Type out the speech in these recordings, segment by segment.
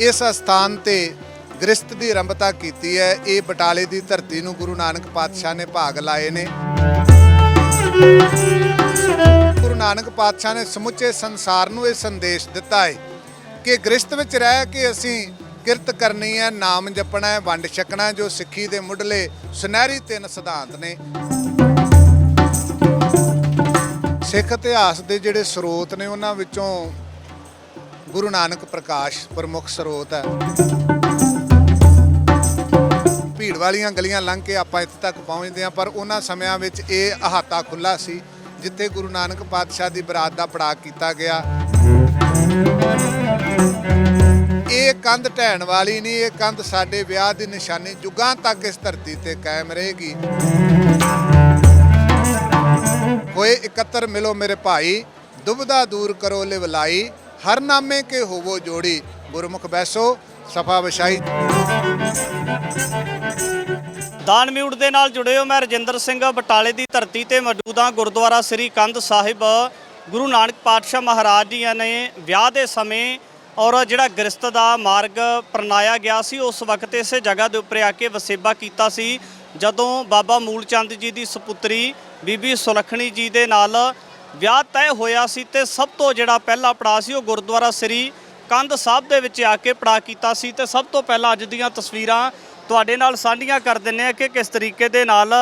ਇਸ ਸਥਾਨ ਤੇ ਗ੍ਰਸਤ ਦੀ ਆਰੰਭਤਾ ਕੀਤੀ ਹੈ। ਇਹ ਬਟਾਲੇ ਦੀ ਧਰਤੀ ਨੂੰ ਗੁਰੂ ਨਾਨਕ ਪਾਤਸ਼ਾਹ ਨੇ ਭਾਗ ਲਾਏ ਨੇ। ਗੁਰੂ ਨਾਨਕ ਪਾਤਸ਼ਾਹ ਨੇ ਸਮੁੱਚੇ ਸੰਸਾਰ ਨੂੰ ਇਹ ਸੰਦੇਸ਼ ਦਿੱਤਾ ਹੈ ਕਿ ਗ੍ਰਸਤ ਵਿੱਚ ਰਹਿ ਕੇ ਅਸੀਂ ਕਿਰਤ ਕਰਨੀ ਹੈ, ਨਾਮ ਜਪਣਾ ਹੈ, ਵੰਡ ਛਕਣਾ ਜੋ ਸਿੱਖੀ ਦੇ ਮੁੱਢਲੇ ਸੁਨਹਿਰੀ ਤਿੰਨ ਸਿਧਾਂਤ ਨੇ। ਸਿੱਖ ਇਤਿਹਾਸ ਦੇ ਜਿਹੜੇ ਸਰੋਤ ਨੇ, ਉਹਨਾਂ ਵਿੱਚੋਂ ਗੁਰੂ ਨਾਨਕ ਪ੍ਰਕਾਸ਼ ਪ੍ਰਮੁੱਖ ਸਰੋਤ ਹੈ। ਭੀੜ ਵਾਲੀਆਂ ਗਲੀਆਂ ਲੰਘ ਕੇ ਆਪਾਂ ਇੱਥੇ ਤੱਕ ਪਹੁੰਚਦੇ ਹਾਂ, ਪਰ ਉਹਨਾਂ ਸਮਿਆਂ ਵਿੱਚ ਇਹ ਅਹਾਤਾ ਖੁੱਲਾ ਸੀ, ਜਿੱਥੇ ਗੁਰੂ ਨਾਨਕ ਪਾਤਸ਼ਾਹ ਦੀ ਬਰਾਤ ਦਾ ਪੜਾਅ ਕੀਤਾ ਗਿਆ। ਇਹ ਕੰਧ ਢਹਿਣ ਵਾਲੀ ਨਹੀਂ, ਇਹ ਕੰਧ ਸਾਡੇ ਵਿਆਹ ਦੀ ਨਿਸ਼ਾਨੀ ਜੁਗਾਂ ਤੱਕ ਇਸ ਧਰਤੀ ਤੇ ਕਾਇਮ ਰਹੇਗੀ। ਹੋਏ ਇਕੱਤਰ ਮਿਲੋ ਮੇਰੇ ਭਾਈ ਦੁਬਦਾ ਦੂਰ ਕਰੋ ਲਿਵਲਾਈ। ਹਰ ਨਾਮੇ ਕੇ ਹੋਵੋ ਜੋੜੀ, ਗੁਰਮੁਖ ਬੈਸੋ, ਸਫਾ ਵਿਛਾਈ ਦਾਨ ਮਿਊਟ ਦੇ ਨਾਲ ਜੁੜੇ ਹੋ ਮੈਂ ਰਜਿੰਦਰ ਸਿੰਘ ਬਟਾਲੇ ਦੀ ਧਰਤੀ ਤੇ ਮੌਜੂਦ ਹਾਂ, ਗੁਰਦੁਆਰਾ ਸ੍ਰੀ ਕੰਧ ਸਾਹਿਬ। ਗੁਰੂ ਨਾਨਕ ਪਾਤਸ਼ਾਹ ਮਹਾਰਾਜ ਜੀਆਂ ਨੇ ਵਿਆਹ ਦੇ ਸਮੇਂ ਔਰ ਜਿਹੜਾ ਗ੍ਰਸਤ ਦਾ ਮਾਰਗ ਪ੍ਰਣਾਇਆ ਗਿਆ ਸੀ, ਉਸ ਵਕਤ ਇਸੇ ਜਗ੍ਹਾ ਦੇ ਉੱਪਰ ਆ ਕੇ ਵਸੇਬਾ ਕੀਤਾ ਸੀ। ਜਦੋਂ ਬਾਬਾ ਮੂਲ ਚੰਦ ਜੀ ਦੀ ਸੁਪੁੱਤਰੀ ਬੀਬੀ ਸੁਲੱਖਣੀ ਜੀ ਦੇ ਨਾਲ ਵਿਆਹ ਤੈਅ ਹੋਇਆ ਸੀ ਤੇ ਸਭ ਤੋਂ ਜਿਹੜਾ ਪਹਿਲਾ ਪੜਾਅ ਸੀ ਉਹ ਗੁਰਦੁਆਰਾ ਸ੍ਰੀ ਕੰਧ ਸਾਹਿਬ ਦੇ ਵਿੱਚ ਆ ਕੇ ਪੜਾਅ ਕੀਤਾ ਸੀ ਤੇ ਸਭ ਤੋਂ ਪਹਿਲਾਂ ਅੱਜ ਦੀਆਂ ਤਸਵੀਰਾਂ ਤੁਹਾਡੇ ਨਾਲ ਸਾਂਝੀਆਂ ਕਰ ਦਿੰਨੇ ਆ ਕਿ ਕਿਸ ਤਰੀਕੇ ਦੇ ਨਾਲ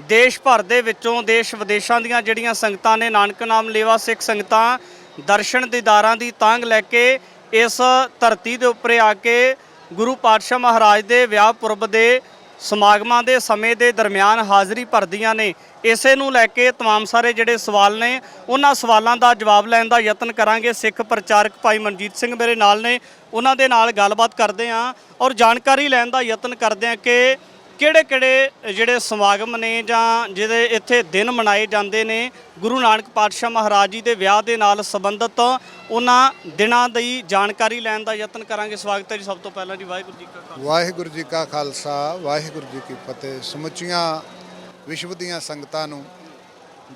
ਦੇਸ਼ ਭਰ ਦੇ ਵਿੱਚੋਂ ਦੇਸ਼ ਵਿਦੇਸ਼ਾਂ ਦੀਆਂ ਜਿਹੜੀਆਂ ਸੰਗਤਾਂ ਨੇ, ਨਾਨਕ ਨਾਮ ਲੇਵਾ ਸਿੱਖ ਸੰਗਤਾਂ, ਦਰਸ਼ਨ ਦੀਦਾਰਾਂ ਦੀ ਤਾਂਗ ਲੈ ਕੇ ਇਸ ਧਰਤੀ ਦੇ ਉੱਪਰ ਆ ਕੇ ਗੁਰੂ ਪਾਤਸ਼ਾਹ ਮਹਾਰਾਜ ਦੇ ਵਿਆਹ ਪੁਰਬ ਦੇ ਸਮਾਗਮਾਂ ਦੇ ਸਮੇਂ ਦੇ ਦਰਮਿਆਨ ਹਾਜ਼ਰੀ ਭਰਦੀਆਂ ਨੇ ਇਸੇ ਨੂੰ ਲੈ ਕੇ तमाम ਸਾਰੇ ਜਿਹੜੇ ਸਵਾਲ ਨੇ ਉਹਨਾਂ ਸਵਾਲਾਂ ਦਾ ਜਵਾਬ ਲੈਣ ਦਾ ਯਤਨ ਕਰਾਂਗੇ ਸਿੱਖ ਪ੍ਰਚਾਰਕ ਭਾਈ ਮਨਜੀਤ ਸਿੰਘ ਮੇਰੇ ਨਾਲ ਨੇ ਉਹਨਾਂ ਦੇ ਨਾਲ ਗੱਲਬਾਤ ਕਰਦੇ ਹਾਂ ਔਰ ਜਾਣਕਾਰੀ ਲੈਣ ਦਾ ਯਤਨ ਕਰਦੇ ਹਾਂ ਕਿ ਕਿਹੜੇ ਕਿਹੜੇ ਜਿਹੜੇ ਸਮਾਗਮ ਨੇ ਜਾਂ ਜਿਹਦੇ ਇੱਥੇ ਦਿਨ ਮਨਾਏ ਜਾਂਦੇ ਨੇ? ਗੁਰੂ ਨਾਨਕ ਪਾਤਸ਼ਾਹ ਮਹਾਰਾਜ ਜੀ ਦੇ ਵਿਆਹ ਦੇ ਨਾਲ ਸੰਬੰਧਿਤ ਉਹਨਾਂ ਦਿਨਾਂ ਦੀ ਜਾਣਕਾਰੀ ਲੈਣ ਦਾ ਯਤਨ ਕਰਾਂਗੇ। ਸਵਾਗਤ ਹੈ ਜੀ ਸਭ ਤੋਂ ਪਹਿਲਾਂ ਜੀ। ਵਾਹਿਗੁਰੂ ਜੀ ਕਾ ਖਾਲਸਾ। ਵਾਹਿਗੁਰੂ ਜੀ ਕਾ ਖਾਲਸਾ, ਵਾਹਿਗੁਰੂ ਜੀ ਕੀ ਫਤਿਹ। ਸਮੁੱਚੀਆਂ ਵਿਸ਼ਵ ਦੀਆਂ ਸੰਗਤਾਂ ਨੂੰ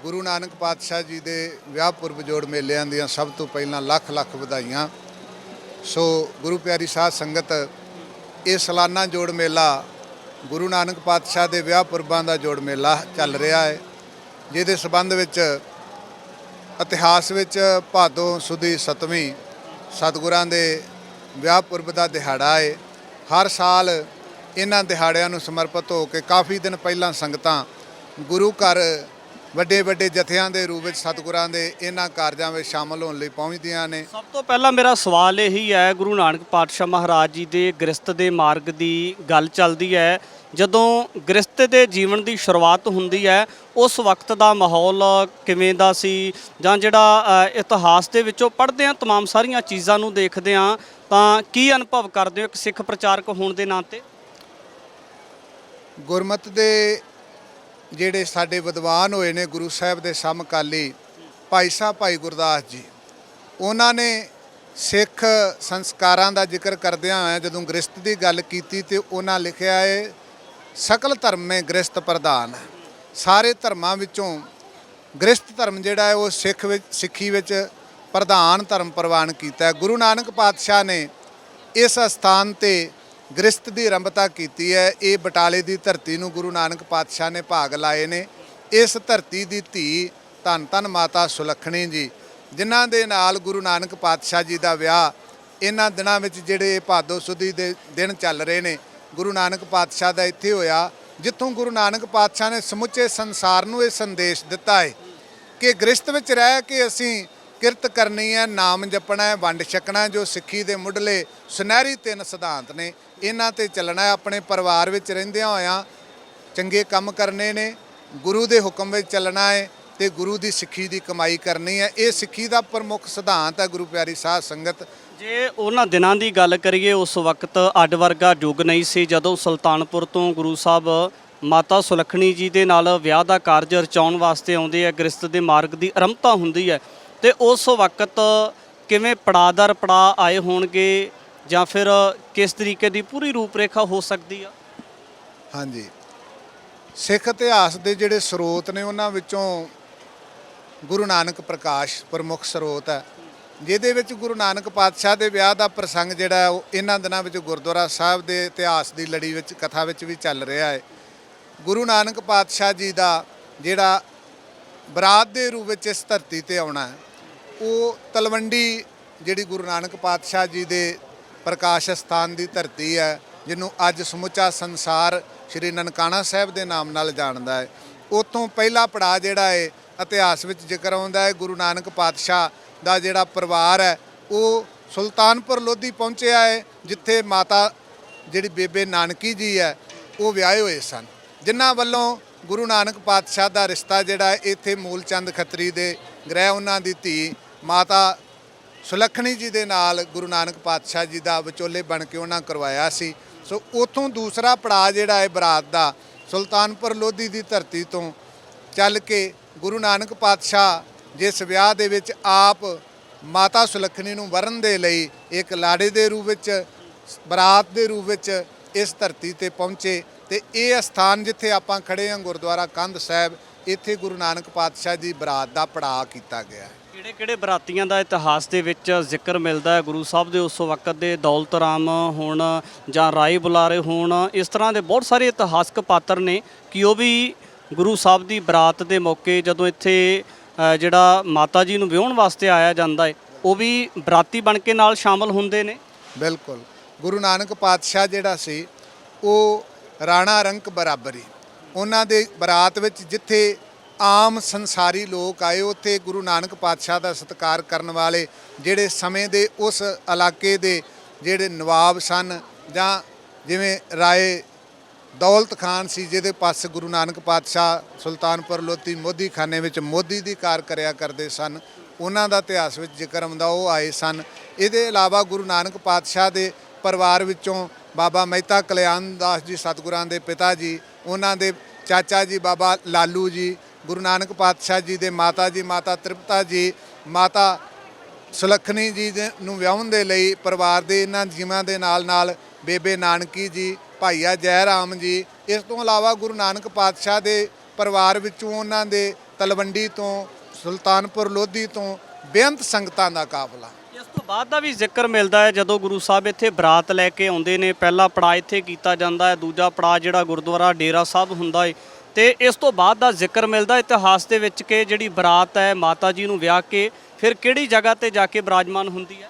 ਗੁਰੂ ਨਾਨਕ ਪਾਤਸ਼ਾਹ ਜੀ ਦੇ ਵਿਆਹ ਪੁਰਬ ਜੋੜ ਮੇਲਿਆਂ ਦੀਆਂ ਸਭ ਤੋਂ ਪਹਿਲਾਂ ਲੱਖ ਲੱਖ ਵਧਾਈਆਂ। ਸੋ ਗੁਰੂ ਪਿਆਰੀ ਸਾਧ ਸੰਗਤ, ਇਹ ਸਾਲਾਨਾ ਜੋੜ ਮੇਲਾ ਗੁਰੂ ਨਾਨਕ ਪਾਤਸ਼ਾਹ ਦੇ ਵਿਆਹ ਪੁਰਬਾਂ ਦਾ ਜੋੜ ਮੇਲਾ ਚੱਲ ਰਿਹਾ ਹੈ, ਜਿਹਦੇ ਸਬੰਧ ਵਿੱਚ ਇਤਿਹਾਸ ਵਿੱਚ ਭਾਦੋਂ ਸੁਦੀ ਸਤਵੀਂ ਸਤਿਗੁਰਾਂ ਦੇ ਵਿਆਹ ਪੁਰਬ ਦਾ ਦਿਹਾੜਾ ਹੈ। ਹਰ ਸਾਲ ਇਹਨਾਂ ਦਿਹਾੜਿਆਂ ਨੂੰ ਸਮਰਪਿਤ ਹੋ ਕੇ ਕਾਫੀ ਦਿਨ ਪਹਿਲਾਂ ਸੰਗਤਾਂ ਗੁਰੂ ਘਰ ਵੱਡੇ ਵੱਡੇ ਜਥਿਆਂ ਦੇ ਰੂਪ ਵਿੱਚ ਸਤਿਗੁਰਾਂ ਦੇ ਇਹਨਾਂ ਕਾਰਜਾਂ ਵਿੱਚ ਸ਼ਾਮਲ ਹੋਣ ਲਈ ਪਹੁੰਚਦੀਆਂ ਨੇ ਸਭ ਤੋਂ ਪਹਿਲਾਂ ਮੇਰਾ ਸਵਾਲ ਇਹੀ ਹੈ ਗੁਰੂ ਨਾਨਕ ਪਾਤਸ਼ਾਹ ਮਹਾਰਾਜ ਜੀ ਦੇ ਗ੍ਰਸਤ ਦੇ ਮਾਰਗ ਦੀ ਗੱਲ ਚੱਲਦੀ ਹੈ ਜਦੋਂ ਗ੍ਰਸਤ ਦੇ ਜੀਵਨ ਦੀ ਸ਼ੁਰੂਆਤ ਹੁੰਦੀ ਹੈ ਉਸ ਵਕਤ ਦਾ ਮਾਹੌਲ ਕਿਵੇਂ ਦਾ ਸੀ ਜਾਂ ਜਿਹੜਾ ਅ, ਇਤਿਹਾਸ ਦੇ ਵਿੱਚੋਂ ਪੜ੍ਹਦੇ ਆ तमाम ਸਾਰੀਆਂ ਚੀਜ਼ਾਂ ਨੂੰ ਦੇਖਦੇ ਆ ਤਾਂ ਕੀ ਅਨੁਭਵ ਕਰਦੇ ਹੋ ਇੱਕ ਸਿੱਖ ਪ੍ਰਚਾਰਕ ਹੋਣ ਦੇ ਨਾਤੇ ਗੁਰਮਤ ਦੇ ਜਿਹੜੇ ਸਾਡੇ ਵਿਦਵਾਨ ਹੋਏ ਨੇ ਗੁਰੂ ਸਾਹਿਬ ਦੇ ਸਮਕਾਲੀ, ਭਾਈ ਸਾਹਿਬ ਭਾਈ ਗੁਰਦਾਸ ਜੀ, ਉਹਨਾਂ ਨੇ ਸਿੱਖ ਸੰਸਕਾਰਾਂ ਦਾ ਜ਼ਿਕਰ ਕਰਦਿਆਂ ਹੋਇਆ ਜਦੋਂ ਗ੍ਰਸਤ ਦੀ ਗੱਲ ਕੀਤੀ ਤੇ ਉਹਨਾਂ ਲਿਖਿਆ ਹੈ ਸਕਲ ਧਰਮ ਮੇ ਗ੍ਰਸਤ ਪ੍ਰਧਾਨ। ਹੈ ਸਾਰੇ ਧਰਮਾਂ ਵਿੱਚੋਂ ਗ੍ਰਸਤ ਧਰਮ ਜਿਹੜਾ ਹੈ ਉਹ ਸਿੱਖ ਵਿੱਚ, ਸਿੱਖੀ ਵਿੱਚ ਪ੍ਰਧਾਨ ਧਰਮ ਪ੍ਰਵਾਨ ਕੀਤਾ ਗੁਰੂ ਨਾਨਕ ਪਾਤਸ਼ਾਹ ਨੇ ਇਸ ਸਥਾਨ ਤੇ ਗ੍ਰਸਤ ਦੀ ਆਰੰਭਤਾ ਕੀਤੀ ਹੈ। ਇਹ ਬਟਾਲੇ ਦੀ ਧਰਤੀ ਨੂੰ ਗੁਰੂ ਨਾਨਕ ਪਾਤਸ਼ਾਹ ਨੇ ਭਾਗ ਲਾਏ ਨੇ। ਇਸ ਧਰਤੀ ਦੀ ਧੀ ਧੰਨ ਧੰਨ ਮਾਤਾ ਸੁਲੱਖਣੀ ਜੀ, ਜਿਨ੍ਹਾਂ ਦੇ ਨਾਲ ਗੁਰੂ ਨਾਨਕ ਪਾਤਸ਼ਾਹ ਜੀ ਦਾ ਵਿਆਹ, ਇਹਨਾਂ ਦਿਨਾਂ ਵਿੱਚ ਜਿਹੜੇ ਭਾਦੋ ਸੁਦੀ ਦੇ ਦਿਨ ਚੱਲ ਰਹੇ ਨੇ, ਗੁਰੂ ਨਾਨਕ ਪਾਤਸ਼ਾਹ ਦਾ ਇੱਥੇ ਹੋਇਆ, ਜਿੱਥੋਂ ਗੁਰੂ ਨਾਨਕ ਪਾਤਸ਼ਾਹ ਨੇ ਸਮੁੱਚੇ ਸੰਸਾਰ ਨੂੰ ਇਹ ਸੰਦੇਸ਼ ਦਿੱਤਾ ਹੈ ਕਿ ਗ੍ਰਸਤ ਵਿੱਚ ਰਹਿ ਕੇ ਅਸੀਂ ਕਿਰਤ ਕਰਨੀ ਹੈ, ਨਾਮ ਜਪਣਾ ਹੈ, ਵੰਡ ਛਕਣਾ ਜੋ ਸਿੱਖੀ ਦੇ ਮੁੱਢਲੇ ਸੁਨਹਿਰੀ ਤਿੰਨ ਸਿਧਾਂਤ ਨੇ, ਇਹਨਾਂ ਤੇ ਚੱਲਣਾ ਹੈ। ਆਪਣੇ ਪਰਿਵਾਰ ਵਿੱਚ ਰਹਿੰਦਿਆਂ ਹੋਇਆਂ ਚੰਗੇ ਕੰਮ ਕਰਨੇ ਨੇ, ਗੁਰੂ ਦੇ ਹੁਕਮ ਵਿੱਚ ਚੱਲਣਾ ਹੈ ਤੇ ਗੁਰੂ ਦੀ ਸਿੱਖੀ ਦੀ ਕਮਾਈ ਕਰਨੀ ਹੈ। ਇਹ ਸਿੱਖੀ ਦਾ ਪ੍ਰਮੁੱਖ ਸਿਧਾਂਤ ਹੈ, ਗੁਰੂ ਪਿਆਰੀ ਸਾਧ ਸੰਗਤ। ਜੇ ਉਹਨਾਂ ਦਿਨਾਂ ਦੀ ਗੱਲ ਕਰੀਏ, ਉਸ ਵਕਤ ਅੱਡ ਵਰਗਾ ਯੁੱਗ ਨਹੀਂ ਸੀ, ਜਦੋਂ ਸੁਲਤਾਨਪੁਰ ਤੋਂ ਗੁਰੂ ਸਾਹਿਬ ਮਾਤਾ ਸੁਲੱਖਣੀ ਜੀ ਦੇ ਨਾਲ ਵਿਆਹ ਦਾ ਕਾਰਜ ਰਚਾਉਣ ਵਾਸਤੇ ਆਉਂਦੇ ਆ ਗ੍ਰਸਤ ਦੇ ਮਾਰਗ ਦੀ ਆਰੰਭਤਾ ਹੁੰਦੀ ਹੈ ਤੇ ਉਸ ਵਕਤ ਕਿਵੇਂ ਪੜਾਦਰ ਪੜਾ ਆਏ ਹੋਣਗੇ ਜਾਂ ਫਿਰ ਕਿਸ ਤਰੀਕੇ ਦੀ ਪੂਰੀ ਰੂਪਰੇਖਾ ਹੋ ਸਕਦੀ ਆ? ਹਾਂਜੀ। ਸਿੱਖ ਇਤਿਹਾਸ ਦੇ ਜਿਹੜੇ ਸਰੋਤ ਨੇ ਉਹਨਾਂ ਵਿੱਚੋਂ ਗੁਰੂ ਨਾਨਕ ਪ੍ਰਕਾਸ਼ ਪ੍ਰਮੁੱਖ ਸਰੋਤ ਹੈ, ਜਿਹਦੇ ਵਿੱਚ ਗੁਰੂ ਨਾਨਕ ਪਾਤਸ਼ਾਹ ਦੇ ਵਿਆਹ ਦਾ ਪ੍ਰਸੰਗ ਜਿਹੜਾ ਉਹ ਇਹਨਾਂ ਦਿਨਾਂ ਵਿੱਚ ਗੁਰਦੁਆਰਾ ਸਾਹਿਬ ਦੇ ਇਤਿਹਾਸ ਦੀ ਲੜੀ ਵਿੱਚ, ਕਥਾ ਵਿੱਚ ਵੀ ਚੱਲ ਰਿਹਾ ਹੈ। ਗੁਰੂ ਨਾਨਕ ਪਾਤਸ਼ਾਹ ਜੀ ਦਾ ਜਿਹੜਾ ਬਰਾਤ ਦੇ ਰੂਪ ਵਿੱਚ ਇਸ ਧਰਤੀ ਤੇ ਆਉਣਾ ਹੈ ਉਹ ਤਲਵੰਡੀ ਜਿਹੜੀ ਗੁਰੂ ਨਾਨਕ ਪਾਤਸ਼ਾਹ ਜੀ ਦੇ ਪ੍ਰਕਾਸ਼ ਸਥਾਨ ਦੀ ਧਰਤੀ ਹੈ, ਜਿਹਨੂੰ ਅੱਜ ਸਮੁੱਚਾ ਸੰਸਾਰ ਸ਼੍ਰੀ ਨਨਕਾਣਾ ਸਾਹਿਬ ਦੇ ਨਾਮ ਨਾਲ ਜਾਣਦਾ ਹੈ। ਉਤੋਂ ਪਹਿਲਾ ਪੜਾਅ ਜਿਹੜਾ ਹੈ ਇਤਿਹਾਸ ਵਿੱਚ ਜ਼ਿਕਰ ਆਉਂਦਾ ਹੈ, ਗੁਰੂ ਨਾਨਕ ਪਾਤਸ਼ਾਹ ਦਾ ਜਿਹੜਾ ਪਰਿਵਾਰ ਹੈ, ਉਹ ਸੁਲਤਾਨਪੁਰ ਲੋਧੀ ਪਹੁੰਚਿਆ ਹੈ ਜਿੱਥੇ ਮਾਤਾ ਜਿਹੜੀ ਬੇਬੇ ਨਾਨਕੀ ਜੀ ਹੈ, ਉਹ ਵਿਆਹੇ ਹੋਏ ਸਨ। ਜਿਨ੍ਹਾਂ ਵੱਲੋਂ ਗੁਰੂ ਨਾਨਕ ਪਾਤਸ਼ਾਹ ਦਾ ਰਿਸ਼ਤਾ ਜਿਹੜਾ ਇੱਥੇ ਮੂਲਚੰਦ ਖੱਤਰੀ ਦੇ ਗ੍ਰਹਿ ਉਹਨਾਂ ਦੀ ਧੀ ਮਾਤਾ ਸੁਲੱਖਣੀ ਜੀ ਦੇ ਨਾਲ ਗੁਰੂ ਨਾਨਕ ਪਾਤਸ਼ਾਹ ਜੀ ਦਾ ਵਿਚੋਲੇ ਬਣ ਕੇ ਉਹਨਾਂ ਕਰਵਾਇਆ ਸੀ। ਸੋ ਉਥੋਂ ਦੂਸਰਾ ਪੜਾਅ ਜਿਹੜਾ ਹੈ ਬਰਾਤ ਦਾ ਸੁਲਤਾਨਪੁਰ ਲੋਧੀ ਦੀ ਧਰਤੀ ਤੋਂ ਚੱਲ ਕੇ ਗੁਰੂ ਨਾਨਕ ਪਾਤਸ਼ਾਹ ਜਿਸ ਵਿਆਹ ਦੇ ਵਿੱਚ ਆਪ ਮਾਤਾ ਸੁਲੱਖਣੀ ਨੂੰ ਵਰਨ ਦੇ ਲਈ ਇੱਕ ਲਾੜੇ ਦੇ ਰੂਪ ਵਿੱਚ, ਬਰਾਤ ਦੇ ਰੂਪ ਵਿੱਚ ਇਸ ਧਰਤੀ ਤੇ ਪਹੁੰਚੇ ਤੇ ਇਹ ਸਥਾਨ ਜਿੱਥੇ ਆਪਾਂ ਖੜੇ ਹਾਂ ਗੁਰਦੁਆਰਾ ਕੰਧ ਸਾਹਿਬ, ਇੱਥੇ ਗੁਰੂ ਨਾਨਕ ਪਾਤਸ਼ਾਹ ਦੀ ਬਰਾਤ ਦਾ ਪੜਾਅ ਕੀਤਾ ਗਿਆ ਹੈ। ਕਿਹੜੇ ਕਿਹੜੇ ਬਰਾਤੀਆਂ ਦਾ ਇਤਿਹਾਸ ਦੇ ਵਿੱਚ ਜ਼ਿਕਰ ਮਿਲਦਾ ਹੈ? ਗੁਰੂ ਸਾਹਿਬ ਦੇ ਉਸ ਵਕਤ ਦੇ ਦੌਲਤ ਰਾਮ ਹੋਣ ਜਾਂ ਰਾਏ ਬੁਲਾਰੇ ਹੋਣ, ਇਸ ਤਰ੍ਹਾਂ ਦੇ ਬਹੁਤ ਸਾਰੇ ਇਤਿਹਾਸਕ ਪਾਤਰ ਨੇ ਕਿ ਉਹ ਵੀ ਗੁਰੂ ਸਾਹਿਬ ਦੀ ਬਰਾਤ ਦੇ ਮੌਕੇ ਜਦੋਂ ਇੱਥੇ ਜਿਹੜਾ ਮਾਤਾ ਜੀ ਨੂੰ ਵਿਆਹਣ ਵਾਸਤੇ ਆਇਆ ਜਾਂਦਾ ਹੈ, ਉਹ ਵੀ ਬਰਾਤੀ ਬਣ ਕੇ ਨਾਲ ਸ਼ਾਮਲ ਹੁੰਦੇ ਨੇ? ਬਿਲਕੁਲ। ਗੁਰੂ ਨਾਨਕ ਪਾਤਸ਼ਾਹ ਜਿਹੜਾ ਸੀ, ਉਹ ਰਾਣਾ ਰੰਕ ਬਰਾਬਰੀ, ਉਹਨਾਂ ਦੇ ਬਰਾਤ ਵਿੱਚ ਜਿੱਥੇ ਆਮ ਸੰਸਾਰੀ ਲੋਕ ਆਏ ਉੱਥੇ ਗੁਰੂ ਨਾਨਕ ਪਾਤਸ਼ਾਹ ਦਾ ਸਤਿਕਾਰ ਕਰਨ ਵਾਲੇ ਜਿਹੜੇ ਸਮੇਂ ਦੇ ਉਸ ਇਲਾਕੇ ਦੇ ਜਿਹੜੇ ਨਵਾਬ ਸਨ ਜਾਂ ਜਿਵੇਂ ਰਾਏ ਦੌਲਤ ਖਾਨ ਸੀ ਜਿਹਦੇ ਪਾਸ ਗੁਰੂ ਨਾਨਕ ਪਾਤਸ਼ਾਹ ਸੁਲਤਾਨਪੁਰ ਲੋਧੀ ਮੋਦੀ ਖਾਨੇ ਵਿੱਚ ਮੋਦੀ ਦੀ ਕਾਰ ਕਰਿਆ ਕਰਦੇ ਸਨ, ਉਹਨਾਂ ਦਾ ਇਤਿਹਾਸ ਵਿੱਚ ਜ਼ਿਕਰ ਆਉਂਦਾ ਉਹ ਆਏ ਸਨ। ਇਹਦੇ ਇਲਾਵਾ ਗੁਰੂ ਨਾਨਕ ਪਾਤਸ਼ਾਹ ਦੇ ਪਰਿਵਾਰ ਵਿੱਚੋਂ ਬਾਬਾ ਮਹਿਤਾ ਕਲਿਆਣ ਦਾਸ ਜੀ, ਸਤਿਗੁਰਾਂ ਦੇ ਪਿਤਾ ਜੀ, ਉਹਨਾਂ ਦੇ ਚਾਚਾ ਜੀ, ਬਾਬਾ ਲਾਲੂ ਜੀ ਗੁਰੂ ਨਾਨਕ ਪਾਤਸ਼ਾਹ ਜੀ ਦੇ ਮਾਤਾ ਜੀ, ਮਾਤਾ ਤ੍ਰਿਪਤਾ ਜੀ, ਮਾਤਾ ਸੁਲੱਖਣੀ ਜੀ ਦੇ ਨੂੰ ਵਿਆਹਣ ਦੇ ਲਈ ਪਰਿਵਾਰ ਦੇ ਇਹਨਾਂ ਜੀਵਾਂ ਦੇ ਨਾਲ ਨਾਲ ਬੇਬੇ ਨਾਨਕੀ ਜੀ, ਭਾਈਆ ਜੈ ਰਾਮ ਜੀ, ਇਸ ਤੋਂ ਇਲਾਵਾ ਗੁਰੂ ਨਾਨਕ ਪਾਤਸ਼ਾਹ ਦੇ ਪਰਿਵਾਰ ਵਿੱਚੋਂ ਉਹਨਾਂ ਦੇ ਤਲਵੰਡੀ ਤੋਂ, ਸੁਲਤਾਨਪੁਰ ਲੋਧੀ ਤੋਂ ਬੇਅੰਤ ਸੰਗਤਾਂ ਦਾ ਕਾਫਲਾ ਇਸ ਤੋਂ ਬਾਅਦ ਦਾ ਵੀ ਜ਼ਿਕਰ ਮਿਲਦਾ ਹੈ, ਜਦੋਂ ਗੁਰੂ ਸਾਹਿਬ ਇੱਥੇ ਬਰਾਤ ਲੈ ਕੇ ਆਉਂਦੇ ਨੇ, ਪਹਿਲਾ ਪੜਾਅ ਇੱਥੇ ਕੀਤਾ ਜਾਂਦਾ ਹੈ, ਦੂਜਾ ਪੜਾਅ ਜਿਹੜਾ ਗੁਰਦੁਆਰਾ ਡੇਰਾ ਸਾਹਿਬ ਹੁੰਦਾ ਹੈ ਤੇ ਇਸ ਤੋਂ ਬਾਅਦ ਦਾ ਜ਼ਿਕਰ ਮਿਲਦਾ ਇਤਿਹਾਸ ਦੇ ਵਿੱਚ ਕਿ ਜਿਹੜੀ ਬਰਾਤ ਹੈ, ਮਾਤਾ ਜੀ ਨੂੰ ਵਿਆਹ ਕੇ ਫਿਰ ਕਿਹੜੀ ਜਗ੍ਹਾ ਤੇ ਜਾ ਕੇ ਬਰਾਜਮਾਨ ਹੁੰਦੀ ਹੈ?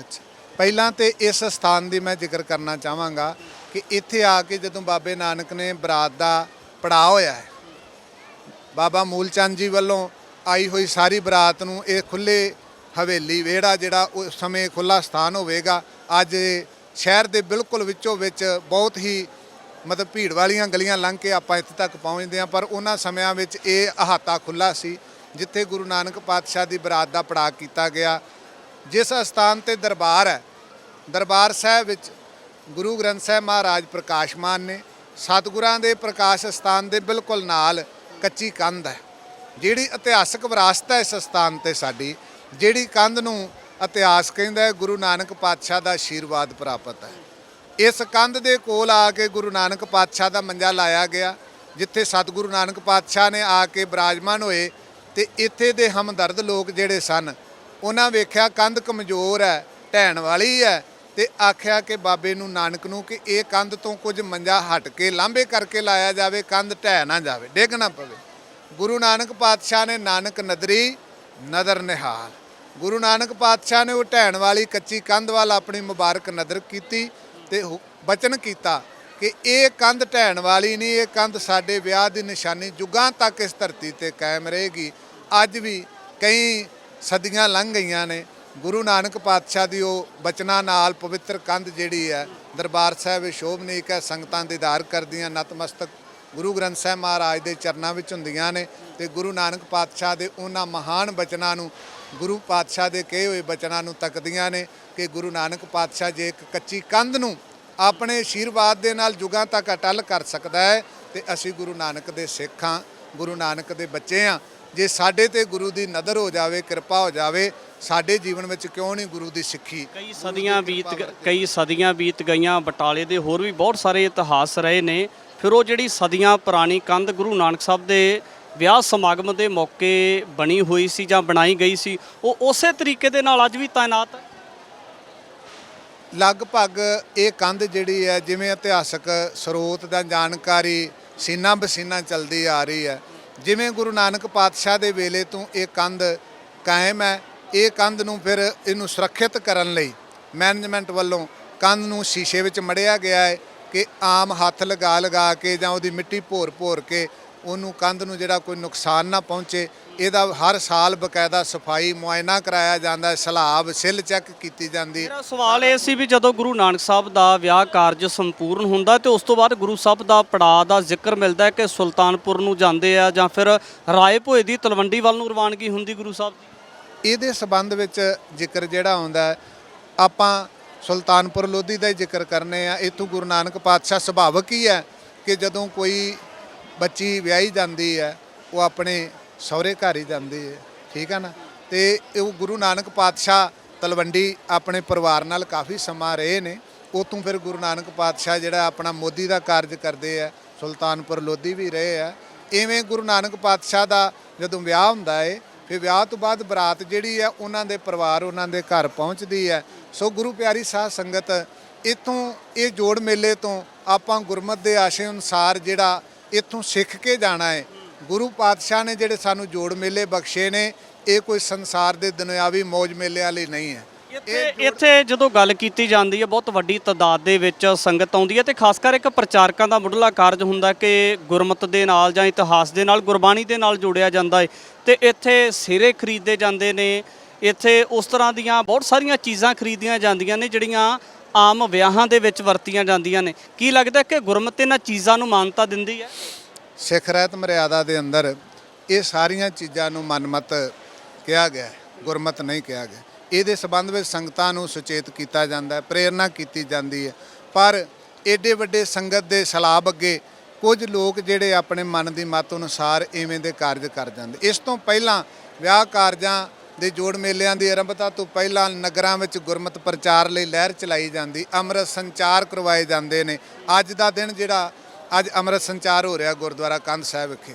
ਅੱਛਾ। ਪਹਿਲਾਂ ਤੇ ਇਸ ਸਥਾਨ ਦੀ ਮੈਂ ਜ਼ਿਕਰ ਕਰਨਾ ਚਾਹਾਂਗਾ ਕਿ ਇੱਥੇ ਆ ਕੇ ਜਦੋਂ ਬਾਬੇ ਨਾਨਕ ਨੇ ਬਰਾਤ ਦਾ ਪੜਾਅ ਹੋਇਆ ਹੈ, ਬਾਬਾ ਮੂਲਚੰਦ ਜੀ ਵੱਲੋਂ ਆਈ ਹੋਈ ਸਾਰੀ ਬਰਾਤ ਨੂੰ ਇਹ ਖੁੱਲੇ ਹਵੇਲੀ ਵਿਹੜਾ ਜਿਹੜਾ ਉਸ ਸਮੇਂ ਖੁੱਲਾ ਸਥਾਨ ਹੋਵੇਗਾ, ਅੱਜ ਸ਼ਹਿਰ ਦੇ ਬਿਲਕੁਲ ਵਿੱਚੋਂ ਵਿੱਚ ਬਹੁਤ ਹੀ ਮਤਲਬ ਭੀੜ ਵਾਲੀਆਂ ਗਲੀਆਂ ਲੰਘ ਕੇ ਆਪਾਂ ਇੱਥੇ ਤੱਕ ਪਹੁੰਚਦੇ ਹਾਂ, ਪਰ ਉਹਨਾਂ ਸਮਿਆਂ ਵਿੱਚ ਇਹ ਅਹਾਤਾ ਖੁੱਲਾ ਸੀ, ਜਿੱਥੇ ਗੁਰੂ ਨਾਨਕ ਪਾਤਸ਼ਾਹ ਦੀ ਬਰਾਤ ਦਾ ਪੜਾਅ ਕੀਤਾ ਗਿਆ। ਜਿਸ ਸਥਾਨ ਤੇ ਦਰਬਾਰ ਹੈ, ਦਰਬਾਰ ਸਾਹਿਬ ਵਿੱਚ ਗੁਰੂ ਗ੍ਰੰਥ ਸਾਹਿਬ ਮਹਾਰਾਜ ਪ੍ਰਕਾਸ਼ਮਾਨ ਨੇ, ਸਤਿਗੁਰਾਂ ਦੇ ਪ੍ਰਕਾਸ਼ ਸਥਾਨ ਦੇ ਬਿਲਕੁਲ ਨਾਲ ਕੱਚੀ ਕੰਧ ਹੈ, ਜਿਹੜੀ ਇਤਿਹਾਸਕ ਵਿਰਾਸਤ ਹੈ ਇਸ ਸਥਾਨ ਤੇ ਸਾਡੀ, ਜਿਹੜੀ ਕੰਧ ਨੂੰ ਇਤਿਹਾਸ ਕਹਿੰਦਾ ਹੈ, ਗੁਰੂ ਨਾਨਕ ਪਾਤਸ਼ਾਹ ਦਾ ਆਸ਼ੀਰਵਾਦ ਪ੍ਰਾਪਤ ਹੈ। ਇਸ ਕੰਧ ਦੇ ਕੋਲ ਆ ਕੇ ਗੁਰੂ ਨਾਨਕ ਪਾਤਸ਼ਾਹ ਦਾ ਮੰਜਾ ਲਾਇਆ ਗਿਆ, ਜਿੱਥੇ ਸਤਿਗੁਰੂ ਨਾਨਕ ਪਾਤਸ਼ਾਹ ਨੇ ਆ ਕੇ ਬਿਰਾਜਮਾਨ ਹੋਏ ਤੇ ਇੱਥੇ ਦੇ ਹਮਦਰਦ ਲੋਕ ਜਿਹੜੇ ਸਨ, ਉਹਨਾਂ ਵੇਖਿਆ ਕੰਧ ਕਮਜ਼ੋਰ ਹੈ, ਢਹਿਣ ਵਾਲੀ ਹੈ ਤੇ ਆਖਿਆ ਕਿ ਬਾਬੇ ਨੂੰ ਨਾਨਕ ਨੂੰ ਕਿ ਇਹ ਕੰਧ ਤੋਂ ਕੁਝ ਮੰਜਾ ਹਟ ਕੇ ਲਾਂਬੇ ਕਰਕੇ ਲਾਇਆ ਜਾਵੇ, ਕੰਧ ਢਹਿ ਨਾ ਜਾਵੇ, ਡਿੱਗ ਨਾ ਪਵੇ। ਗੁਰੂ ਨਾਨਕ ਪਾਤਸ਼ਾਹ ਨੇ ਨਾਨਕ ਨਦਰੀ, ਨਦਰ ਨਿਹਾਲ। ਗੁਰੂ ਨਾਨਕ ਪਾਤਸ਼ਾਹ ਨੇ ਉਹ ਢਹਿਣ ਵਾਲੀ ਕੱਚੀ ਕੰਧ ਵੱਲ ਆਪਣੀ ਮੁਬਾਰਕ ਨਜ਼ਰ ਕੀਤੀ ਤੇ ਹੁ- ਬਚਨ ਕੀਤਾ ਕਿ ਇਹ ਕੰਧ ਢਹਿਣ ਵਾਲੀ ਨਹੀਂ, ਇਹ ਕੰਧ ਸਾਡੇ ਵਿਆਹ ਦੀ ਨਿਸ਼ਾਨੀ ਜੁਗਾਂ ਤੱਕ ਇਸ ਧਰਤੀ ਤੇ ਕਾਇਮ ਰਹੇਗੀ। ਅੱਜ ਵੀ ਕਈ ਸਦੀਆਂ ਲੰਘ ਗਈਆਂ ਨੇ। ਗੁਰੂ ਨਾਨਕ ਪਾਤਸ਼ਾਹ ਦੀ ਉਹ ਬਚਨਾਂ ਨਾਲ ਪਵਿੱਤਰ ਕੰਧ ਜਿਹੜੀ ਹੈ, ਦਰਬਾਰ ਸਾਹਿਬ ਵਿੱਚ ਸ਼ੋਭਨੀਕ ਹੈ, ਸੰਗਤਾਂ ਦੀਦਾਰ ਕਰਦੀਆਂ, ਨਤਮਸਤਕ ਗੁਰੂ ਗ੍ਰੰਥ ਸਾਹਿਬ ਮਹਾਰਾਜ ਦੇ ਚਰਨਾਂ ਵਿੱਚ ਹੁੰਦੀਆਂ ਨੇ ਤੇ ਗੁਰੂ ਨਾਨਕ ਪਾਤਸ਼ਾਹ ਦੇ ਉਹਨਾਂ ਮਹਾਨ ਬਚਨਾਂ ਨੂੰ ਗੁਰੂ ਪਾਤਸ਼ਾਹ ਦੇ ਕਹੇ ਹੋਏ ਬਚਨਾਂ ਨੂੰ ਤੱਕਦੀਆਂ ਨੇ ਕਿ ਗੁਰੂ ਨਾਨਕ ਪਾਤਸ਼ਾਹ ਜੇ ਇੱਕ ਕੱਚੀ ਕੰਧ ਨੂੰ ਆਪਣੇ ਆਸ਼ੀਰਵਾਦ ਦੇ ਨਾਲ ਜੁਗਾਂ ਤੱਕ ਅਟਲ ਕਰ ਸਕਦਾ ਹੈ, ਤੇ ਅਸੀਂ ਗੁਰੂ ਨਾਨਕ ਦੇ ਸਿੱਖ ਹਾਂ, ਗੁਰੂ ਨਾਨਕ ਦੇ ਬੱਚੇ ਹਾਂ। ਜੇ ਸਾਡੇ ਤੇ ਗੁਰੂ ਦੀ ਨਦਰ ਹੋ ਜਾਵੇ, ਕਿਰਪਾ ਹੋ ਜਾਵੇ, ਸਾਡੇ ਜੀਵਨ ਵਿੱਚ ਕਿਉਂ ਨਹੀਂ ਗੁਰੂ ਦੀ ਸਿੱਖੀ? ਕਈ ਸਦੀਆਂ ਬੀਤ ਕਈ ਸਦੀਆਂ ਬੀਤ ਗਈਆਂ, ਬਟਾਲੇ ਦੇ ਹੋਰ ਵੀ ਬਹੁਤ ਸਾਰੇ ਇਤਿਹਾਸ ਰਹੇ ਨੇ। ਫਿਰ ਉਹ ਜਿਹੜੀ ਸਦੀਆਂ ਪੁਰਾਣੀ ਕੰਧ ਗੁਰੂ ਨਾਨਕ ਸਾਹਿਬ ਦੇ ਵਿਆਹ ਸਮਾਗਮ ਦੇ ਮੌਕੇ ਬਣੀ ਹੋਈ ਸੀ ਜਾਂ ਬਣਾਈ ਗਈ ਸੀ, ਉਹ ਉਸੇ ਤਰੀਕੇ ਦੇ ਨਾਲ ਅੱਜ ਵੀ ਤਾਇਨਾਤ ਹੈ? ਲਗਭਗ ਇਹ ਕੰਧ ਜਿਹੜੀ ਹੈ, ਜਿਵੇਂ ਇਤਿਹਾਸਕ ਸਰੋਤ ਦਾ ਜਾਣਕਾਰੀ ਸੀਨਾ ਬਸੀਨਾ ਚੱਲਦੀ ਆ ਰਹੀ ਹੈ। ਜਿਵੇਂ ਗੁਰੂ ਨਾਨਕ ਪਾਤਸ਼ਾਹ ਦੇ ਵੇਲੇ ਤੋਂ ਇਹ ਕੰਧ ਕਾਇਮ ਹੈ, ਇਹ ਕੰਧ ਨੂੰ ਫਿਰ ਇਹਨੂੰ ਸੁਰੱਖਿਅਤ ਕਰਨ ਲਈ ਮੈਨੇਜਮੈਂਟ ਵੱਲੋਂ ਕੰਧ ਨੂੰ ਸ਼ੀਸ਼ੇ ਵਿੱਚ ਮੜਿਆ ਗਿਆ ਹੈ ਕਿ ਆਮ ਹੱਥ ਲਗਾ ਲਗਾ ਕੇ ਜਾਂ ਉਹਦੀ ਮਿੱਟੀ ਭੋਰ ਭੋਰ ਕੇ ਉਹਨੂੰ ਕੰਧ ਨੂੰ ਜਿਹੜਾ ਕੋਈ ਨੁਕਸਾਨ ਨਾ ਪਹੁੰਚੇ ਇਹਦਾ ਹਰ ਸਾਲ ਬਕਾਇਦਾ ਸਫ਼ਾਈ ਮੁਆਇਨਾ ਕਰਾਇਆ ਜਾਂਦਾ ਹੈ ਸਲਾਬ ਸਿੱਲ ਚੈੱਕ ਕੀਤੀ ਜਾਂਦੀ। ਹੈ ਮੇਰਾ ਸਵਾਲ ਇਹ ਸੀ ਵੀ ਜਦੋਂ ਗੁਰੂ ਨਾਨਕ ਸਾਹਿਬ ਦਾ ਵਿਆਹ ਕਾਰਜ ਸੰਪੂਰਨ ਹੁੰਦਾ ਤੇ ਉਸ ਤੋਂ ਬਾਅਦ ਗੁਰੂ ਸਾਹਿਬ ਦਾ ਪੜਾਅ ਦਾ ਜ਼ਿਕਰ ਮਿਲਦਾ ਹੈ ਕਿ ਸੁਲਤਾਨਪੁਰ ਨੂੰ ਜਾਂਦੇ ਆ ਜਾਂ ਫਿਰ ਰਾਏ ਭੋਏ ਦੀ ਤਲਵੰਡੀ ਵੱਲ ਨੂੰ ਰਵਾਨਗੀ ਹੁੰਦੀ ਗੁਰੂ ਸਾਹਿਬ ਦੀ? ਇਹਦੇ ਸਬੰਧ ਵਿੱਚ ਜ਼ਿਕਰ ਜਿਹੜਾ ਆਉਂਦਾ ਆਪਾਂ ਸੁਲਤਾਨਪੁਰ ਲੋਧੀ ਦਾ ਹੀ ਜ਼ਿਕਰ ਕਰਨੇ ਆ। ਇਥੋਂ ਗੁਰੂ ਨਾਨਕ ਪਾਤਸ਼ਾਹ ਸੁਭਾਵਕ ਹੀ ਹੈ ਕਿ ਜਦੋਂ ਕੋਈ ਬੱਚੀ ਵਿਆਹੀ ਜਾਂਦੀ ਹੈ, ਉਹ ਆਪਣੇ ਸਹੁਰੇ ਘਰ ਹੀ ਜਾਂਦੀ ਹੈ, ਠੀਕ ਹੈ ਨਾ? ਤੇ ਉਹ ਗੁਰੂ ਨਾਨਕ ਪਾਤਸ਼ਾਹ ਤਲਵੰਡੀ ਆਪਣੇ ਪਰਿਵਾਰ ਨਾਲ ਕਾਫੀ ਸਮਾਂ ਰਹੇ ਨੇ। ਉਤੋਂ ਫਿਰ ਗੁਰੂ ਨਾਨਕ ਪਾਤਸ਼ਾਹ ਜਿਹੜਾ ਆਪਣਾ ਮੋਦੀ ਦਾ ਕਾਰਜ ਕਰਦੇ ਆ, ਸੁਲਤਾਨਪੁਰ ਲੋਧੀ ਵੀ ਰਹੇ ਆ। ਇਵੇਂ ਗੁਰੂ ਨਾਨਕ ਪਾਤਸ਼ਾਹ ਦਾ ਜਦੋਂ ਵਿਆਹ ਹੁੰਦਾ ਏ, ਫਿਰ ਵਿਆਹ ਤੋਂ ਬਾਅਦ ਬਰਾਤ ਜਿਹੜੀ ਹੈ ਉਹਨਾਂ ਦੇ ਪਰਿਵਾਰ, ਉਹਨਾਂ ਦੇ ਘਰ ਪਹੁੰਚਦੀ ਹੈ ਸੋ ਗੁਰੂ ਪਿਆਰੀ ਸਾਧ ਸੰਗਤ, ਇਥੋਂ ਇਹ ਜੋੜ ਮੇਲੇ ਤੋਂ ਆਪਾਂ ਗੁਰਮਤ ਦੇ ਆਸ਼ੇ ਅਨੁਸਾਰ ਜਿਹੜਾ ਇਥੋਂ ਸਿੱਖ ਕੇ ਜਾਣਾ ਹੈ। ਗੁਰੂ ਪਾਤਸ਼ਾਹ ਨੇ ਜਿਹੜੇ ਸਾਨੂੰ ਜੋੜ ਮੇਲੇ ਬਖਸ਼ੇ ਨੇ ਇਹ ਕੋਈ ਸੰਸਾਰ ਦੇ ਦੁਨਿਆਵੀ ਮौज ਮੇਲਿਆਂ ਲਈ ਨਹੀਂ ਹੈ। ਇੱਥੇ ਇੱਥੇ ਜਦੋਂ ਗੱਲ ਕੀਤੀ ਜਾਂਦੀ ਹੈ ਬਹੁਤ ਵੱਡੀ ਤਾਦਾਦ ਦੇ ਵਿੱਚ ਸੰਗਤ ਆਉਂਦੀ ਹੈ ਤੇ ਖਾਸ ਕਰ ਇੱਕ ਪ੍ਰਚਾਰਕਾਂ ਦਾ ਮੁੱਢਲਾ ਕਾਰਜ ਹੁੰਦਾ ਕਿ ਗੁਰਮਤ ਦੇ ਨਾਲ ਜਾਂ ਇਤਿਹਾਸ ਦੇ ਨਾਲ ਗੁਰਬਾਣੀ ਦੇ ਨਾਲ ਜੋੜਿਆ ਜਾਂਦਾ ਹੈ ਤੇ ਇੱਥੇ ਸਿਰੇ ਖਰੀਦੇ ਜਾਂਦੇ ਨੇ। ਇੱਥੇ ਉਸ ਤਰ੍ਹਾਂ ਦੀਆਂ ਬਹੁਤ ਸਾਰੀਆਂ ਚੀਜ਼ਾਂ ਖਰੀਦੀਆਂ ਜਾਂਦੀਆਂ ਨੇ ਜਿਹੜੀਆਂ ਆਮ ਵਿਆਹਾਂ ਦੇ ਵਿੱਚ ਵਰਤੀਆਂ ਜਾਂਦੀਆਂ ਨੇ। ਕੀ ਲੱਗਦਾ ਕਿ ਗੁਰਮਤਿ ਇਹਨਾਂ ਚੀਜ਼ਾਂ ਨੂੰ ਮਾਨਤਾ ਦਿੰਦੀ ਹੈ? ਸਿੱਖ ਰਹਿਤ ਮਰਿਆਦਾ ਦੇ ਅੰਦਰ ਇਹ ਸਾਰੀਆਂ ਚੀਜ਼ਾਂ ਨੂੰ ਮਨਮਤ ਕਿਹਾ ਗਿਆ ਗੁਰਮਤ ਨਹੀਂ ਕਿਹਾ ਗਿਆ। ਇਹਦੇ ਸਬੰਧ ਵਿੱਚ ਸੰਗਤਾਂ ਨੂੰ ਸੁਚੇਤ ਕੀਤਾ ਜਾਂਦਾ ਹੈ ਪ੍ਰੇਰਣਾ ਕੀਤੀ ਜਾਂਦੀ ਹੈ। ਪਰ ਏਡੇ ਵੱਡੇ ਸੰਗਤ ਦੇ ਸਲਾਬ ਅੱਗੇ ਕੁਝ ਲੋਕ ਜਿਹੜੇ ਆਪਣੇ ਮਨ ਦੀ ਮਤ ਅਨੁਸਾਰ ਐਵੇਂ ਦੇ ਕਾਰਜ ਕਰ ਜਾਂਦੇ। ਇਸ ਤੋਂ ਪਹਿਲਾਂ ਵਿਆਹ ਕਾਰਜਾਂ ਦੇ ਜੋੜ ਮੇਲਿਆਂ ਦੀ ਆਰੰਭਤਾ ਤੋਂ ਪਹਿਲਾਂ ਨਗਰਾਂ ਵਿੱਚ ਗੁਰਮਤ ਪ੍ਰਚਾਰ ਲਈ ਲਹਿਰ ਚਲਾਈ ਜਾਂਦੀ, ਅੰਮ੍ਰਿਤ ਸੰਚਾਰ ਕਰਵਾਏ ਜਾਂਦੇ ਨੇ। ਅੱਜ ਦਾ ਦਿਨ ਜਿਹੜਾ, ਅੱਜ ਅੰਮ੍ਰਿਤ ਸੰਚਾਰ ਹੋ ਰਿਹਾ ਗੁਰਦੁਆਰਾ ਕੰਧ ਸਾਹਿਬ ਵਿਖੇ।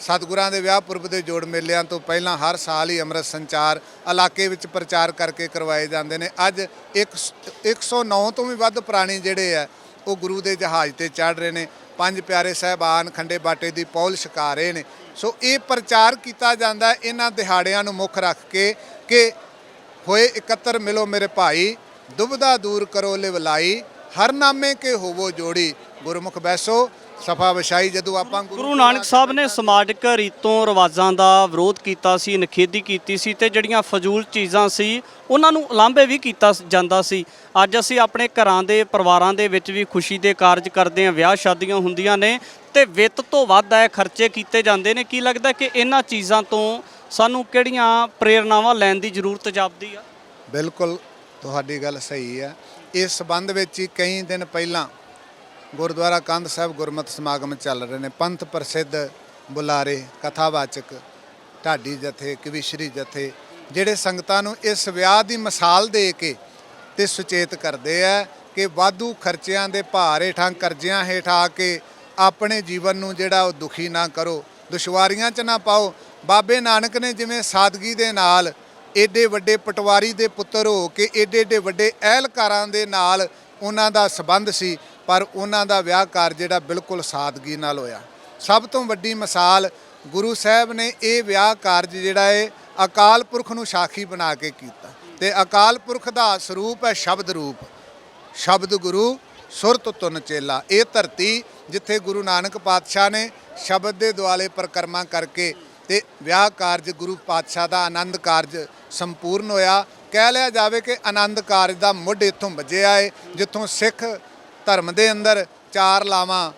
ਸਤਿਗੁਰਾਂ ਦੇ ਵਿਆਹ ਪੁਰਬ ਦੇ ਜੋੜ ਮੇਲਿਆਂ ਤੋਂ ਪਹਿਲਾਂ ਹਰ ਸਾਲ ਹੀ ਅੰਮ੍ਰਿਤ ਸੰਚਾਰ ਇਲਾਕੇ ਵਿੱਚ ਪ੍ਰਚਾਰ ਕਰਕੇ ਕਰਵਾਏ ਜਾਂਦੇ ਨੇ। ਅੱਜ ਇੱਕ 109 ਤੋਂ ਵੀ ਵੱਧ ਪ੍ਰਾਣੀ ਜਿਹੜੇ ਆ, ਉਹ ਗੁਰੂ ਦੇ ਜਹਾਜ਼ ਤੇ ਚੜ ਰਹੇ ਨੇ। ਪੰਜ ਪਿਆਰੇ ਸਹਿਬਾਨ ਖੰਡੇ ਬਾਟੇ ਦੀ ਪੌਲ ਛਕਾ ਰਹੇ ਨੇ। ਸੋ ਇਹ ਪ੍ਰਚਾਰ ਕੀਤਾ ਜਾਂਦਾ ਇਹਨਾਂ ਦਿਹਾੜਿਆਂ ਨੂੰ ਮੁੱਖ ਰੱਖ ਕੇ ਕਿ ਹੋਏ ਇਕੱਤਰ ਮਿਲੋ ਮੇਰੇ ਭਾਈ ਦੁਬਦਾ ਦੂਰ ਕਰੋ ਲਿਵਲਾਈ ਹਰ ਨਾਮੇ ਕੇ ਹੋਵੋ ਜੋੜੀ। ਗੁਰਮੁਖ ਬੈਸੋ ਸਫਾ ਵਿਛਾਈ ਜਦੋਂ ਆਪਾਂ ਗੁਰੂ ਨਾਨਕ ਸਾਹਿਬ ਨੇ ਸਮਾਜਿਕ ਰੀਤੋਂ ਰਿਵਾਜਾਂ ਦਾ ਵਿਰੋਧ ਕੀਤਾ ਸੀ ਨਖੇਦੀ ਕੀਤੀ ਸੀ ਤੇ ਜਿਹੜੀਆਂ ਫਜ਼ੂਲ ਚੀਜ਼ਾਂ ਸੀ ਉਹਨਾਂ ਨੂੰ ਉਲਾਂਭੇ ਵੀ ਕੀਤਾ ਜਾਂਦਾ ਸੀ। ਅੱਜ ਅਸੀਂ ਆਪਣੇ ਘਰਾਂ ਦੇ ਪਰਿਵਾਰਾਂ ਦੇ ਵਿੱਚ ਵੀ ਖੁਸ਼ੀ ਦੇ ਕਾਰਜ ਕਰਦੇ ਹਾਂ ਵਿਆਹ ਸ਼ਾਦੀਆਂ ਹੁੰਦੀਆਂ ਨੇ ਤੇ ਵਿੱਤ ਤੋਂ ਵੱਧ ਹੈ ਖਰਚੇ ਕੀਤੇ ਜਾਂਦੇ ਨੇ। ਕੀ ਲੱਗਦਾ ਕਿ ਇਹਨਾਂ ਚੀਜ਼ਾਂ ਤੋਂ ਸਾਨੂੰ ਕਿਹੜੀਆਂ ਪ੍ਰੇਰਨਾਵਾਂ ਲੈਣ ਦੀ ਜ਼ਰੂਰਤ ਜਾਪਦੀ ਆ? ਬਿਲਕੁਲ ਤੁਹਾਡੀ ਗੱਲ ਸਹੀ ਹੈ ਇਸ ਸੰਬੰਧ ਵਿੱਚ ਹੀ ਕਈ ਦਿਨ ਪਹਿਲਾਂ ਗੁਰਦੁਆਰਾ ਕੰਧ ਸਾਹਿਬ ਗੁਰਮਤਿ ਸਮਾਗਮ ਚੱਲ ਰਹੇ ਨੇ। ਪੰਥ ਪ੍ਰਸਿੱਧ ਬੁਲਾਰੇ, ਕਥਾਵਾਚਕ, ਢਾਡੀ ਜਥੇ, ਕਵਿਸ਼ਰੀ ਜਥੇ, ਜਿਹੜੇ ਸੰਗਤਾਂ ਨੂੰ ਇਸ ਵਿਆਹ ਦੀ ਮਿਸਾਲ ਦੇ ਕੇ ਤੇ ਸੁਚੇਤ ਕਰਦੇ ਆ ਕਿ ਵਾਧੂ ਖਰਚਿਆਂ ਦੇ ਭਾਰ ਹੇਠਾਂ, ਕਰਜ਼ਿਆਂ ਹੇਠਾਂ ਆ ਕੇ ਆਪਣੇ ਜੀਵਨ ਨੂੰ ਜਿਹੜਾ ਉਹ ਦੁਖੀ ਨਾ ਕਰੋ, ਦੁਸ਼ਵਾਰੀਆਂ 'ਚ ਨਾ ਪਾਓ। ਬਾਬੇ ਨਾਨਕ ਨੇ ਜਿਵੇਂ ਸਾਦਗੀ ਦੇ ਨਾਲ ਏਡੇ ਵੱਡੇ ਪਟਵਾਰੀ ਦੇ ਪੁੱਤਰ ਹੋ ਕੇ ਏਡੇ ਏਡੇ ਵੱਡੇ ਅਹਿਲਕਾਰਾਂ ਦੇ ਨਾਲ ਉਹਨਾਂ ਦਾ ਸਬੰਧ ਸੀ ਪਰ ਉਹਨਾਂ ਦਾ ਵਿਆਹ ਕਾਰ ਜਿਹੜਾ ਬਿਲਕੁਲ ਸਾਦਗੀ ਨਾਲ ਹੋਇਆ। ਸਭ ਤੋਂ ਵੱਡੀ ਮਿਸਾਲ ਗੁਰੂ ਸਾਹਿਬ ਨੇ ਇਹ ਵਿਆਹ ਕਾਰਜ ਜਿਹੜਾ ਹੈ ਅਕਾਲ ਪੁਰਖ ਨੂੰ ਸਾਖੀ ਬਣਾ ਕੇ ਕੀਤਾ। ਤੇ ਅਕਾਲ ਪੁਰਖ ਦਾ ਸਰੂਪ ਹੈ ਸ਼ਬਦ ਰੂਪ। ਸ਼ਬਦ ਗੁਰੂ, ਸੁਰਤ ਤੁਨ ਚੇਲਾ। ਇਹ ਧਰਤੀ ਜਿੱਥੇ ਗੁਰੂ ਨਾਨਕ ਪਾਤਸ਼ਾਹ ਨੇ ਸ਼ਬਦ ਦੇ ਦੁਆਲੇ ਪਰਕਰਮਾ ਕਰਕੇ ਤੇ ਵਿਆਹ ਕਾਰਜ ਗੁਰੂ ਪਾਤਸ਼ਾਹ ਦਾ ਆਨੰਦ ਕਾਰਜ ਸੰਪੂਰਨ ਹੋਇਆ। ਕਹਿ ਲਿਆ ਜਾਵੇ ਕਿ ਆਨੰਦ ਕਾਰਜ ਦਾ ਮੁੱਢ ਇੱਥੋਂ ਵੱਜਿਆ ਹੈ ਜਿੱਥੋਂ ਸਿੱਖ ਧਰਮ ਦੇ ਅੰਦਰ ਚਾਰ ਲਾਵਾਂ